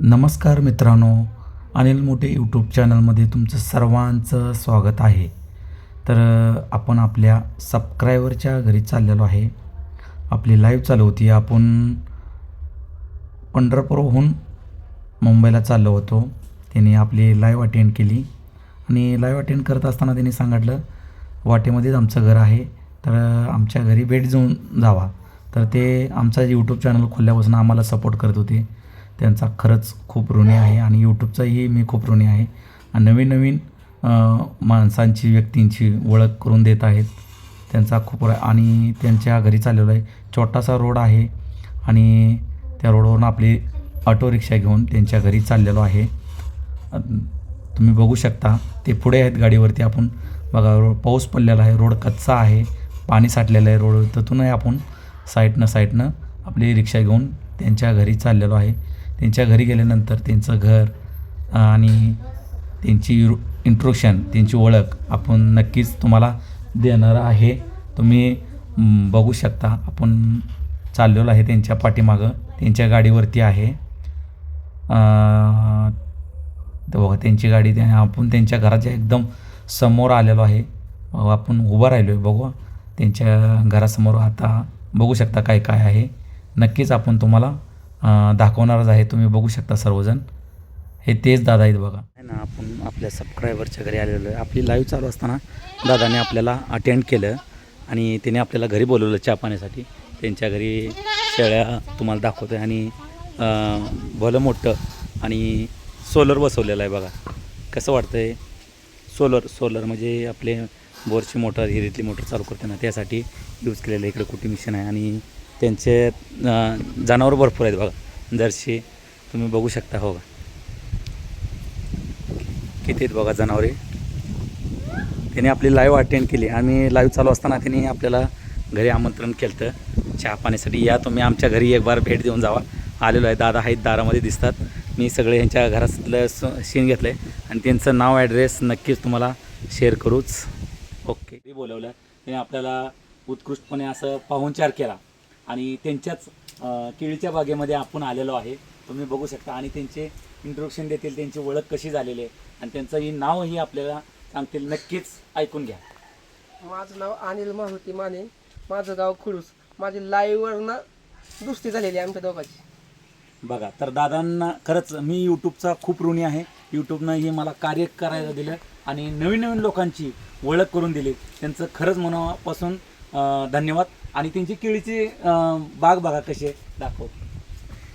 नमस्कार मित्रांनो अनिल मोठे यूट्यूब चॅनलमध्ये तुमचं सर्वांचं स्वागत आहे. तर आपण आपल्या सबस्क्रायबरच्या घरी चाललेलो आहे. आपली लाईव्ह चालू होती. आपण पंढरपूरहून मुंबईला चाललो होतो. त्याने आपली लाईव्ह अटेंड केली. आणि लाईव्ह अटेंड करत असताना त्यांनी सांगितलं वाटेमध्येच आमचं घर आहे. तर आमच्या घरी भेट जाऊन जावा. तर ते आमचा यूट्यूब चॅनल खोलल्यापासून आम्हाला सपोर्ट करत होते. त्यांचा खरंच खूप ऋणी आहे आणि यूट्यूबचाही मी खूप ऋणी आहे. आणि नवीन नवीन माणसांची व्यक्तींची ओळख करून देत आहेत. त्यांचा खूप आणि त्यांच्या घरी चाललेलो आहे छोटासा रोड आहे. आणि त्या रोडवरून आपली ऑटो रिक्षा घेऊन त्यांच्या घरी चाललेलो आहे. तुम्ही बघू शकता ते पुढे आहेत गाडीवरती आपण बघा रो पाऊस पडलेला आहे रोड कच्चा आहे पाणी साठलेलं आहे रोड. तिथूनही आपण साईडनं साईडनं आपली रिक्षा घेऊन त्यांच्या घरी चाललेलो आहे. त्यांच्या घरी गेल्यानंतर त्यांचं घर आणि त्यांची इंट्रोशन त्यांची ओळख आपण नक्कीच तुम्हाला देणार आहे. तुम्ही बघू शकता आपण चाललेलो आहे त्यांच्या पाठीमागं. त्यांच्या गाडीवरती आहे. तर बघा त्यांची गाडी त्या आपण त्यांच्या घराच्या एकदम समोर आलेलो आहे. आपण उभं राहिलो आहे बघू. त्यांच्या घरासमोर आता बघू शकता काय काय आहे. नक्कीच आपण तुम्हाला दाखवणारच आहे. तुम्ही बघू शकता सर्वजण. हे तेच दादा आहेत बघा. ना आपण आपल्या सबस्क्रायबरच्या घरी आलेलो आहे. आपली लाईव्ह चालू असताना दादाने आपल्याला अटेंड केलं आणि त्याने आपल्याला घरी बोलवलं चहा पाण्यासाठी. त्यांच्या घरी शेळ्या तुम्हाला दाखवतो आहे आणि भलं मोठं आणि सोलर बसवलेलं आहे बघा. कसं वाटतं आहे सोलर सोलर म्हणजे आपले बोरची मोटर हिरीतली मोटर चालू करते ना त्यासाठी यूज केलेलं इकडे कुठे मिशन आहे आणि त्यांचे जनावर भरपूर आहेत बघा. जर्शी तुम्ही बघू शकता हो. का किती आहेत बघा जनावरे? त्याने आपली लाईव्ह अटेंड केली. आम्ही लाईव्ह चालू असताना त्यांनी आपल्याला घरी आमंत्रण केलं चहा पाण्यासाठी. या तुम्ही आमच्या घरी एक बार भेट देऊन जावा. आलेलो आहे. दादा आहेत दारामध्ये दिसतात. मी सगळे ह्यांच्या घरातलं स सीन घेतलं आहे आणि त्यांचं नाव ॲड्रेस नक्कीच तुम्हाला शेअर करूच. ओके ते बोलवलं. त्याने आपल्याला उत्कृष्टपणे असं पाहुणचार केला. आणि त्यांच्याच केळीच्या बागेमध्ये आपण आलेलो आहे. तुम्ही बघू शकता. आणि त्यांचे इंट्रोडक्शन देतील त्यांची ओळख कशी झालेली आहे. आणि त्यांचं ही नावही आपल्याला सांगतील. नक्कीच ऐकून घ्या. माझं नाव अनिल मारुती माने. माझं गाव खुडूस माझी लाईव्हवरनं दुस्ती झालेली आहे आमच्या दोघांची. बघा तर दादांना खरंच मी यूट्यूबचा खूप ऋणी आहे. यूट्यूबनं हे मला कार्य करायला दिलं आणि नवीन नवीन लोकांची ओळख करून दिली. त्यांचं खरंच मनापासून धन्यवाद. आणि त्यांची केळीची अं, बाग बघा कशी आहे दाखव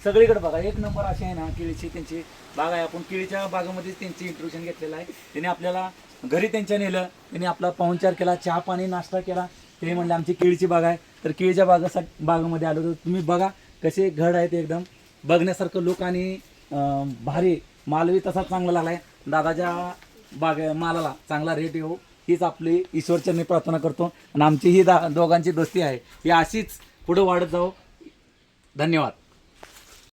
सगळीकडे बघा एक नंबर असे आहे ना केळीची त्यांची बाग आहे. आपण केळीच्या बागामध्येच त्यांची इंट्रोडक्शन घेतलेलं आहे. त्यांनी आपल्याला घरी त्यांच्या नेलं त्यांनी आपला पाहुणचार केला चहा पाणी नाश्ता केला. ते म्हणले आमची केळीची बाग आहे. तर केळीच्या बागासाठी बागेमध्ये आलो तर तुम्ही बघा कसे घड आहेत एकदम. बघण्यासारखं लोक आणि अं, भारी मालवी तसा चांगला लागला आहे दादाच्या बाग मालाला चांगला रेट येऊ. हीच आपली ईश्वरचरणी प्रार्थना करतो. आणि आमची ही दा दोघांची दोस्ती आहे. ही अशीच पुढे वाढत जाऊ धन्यवाद.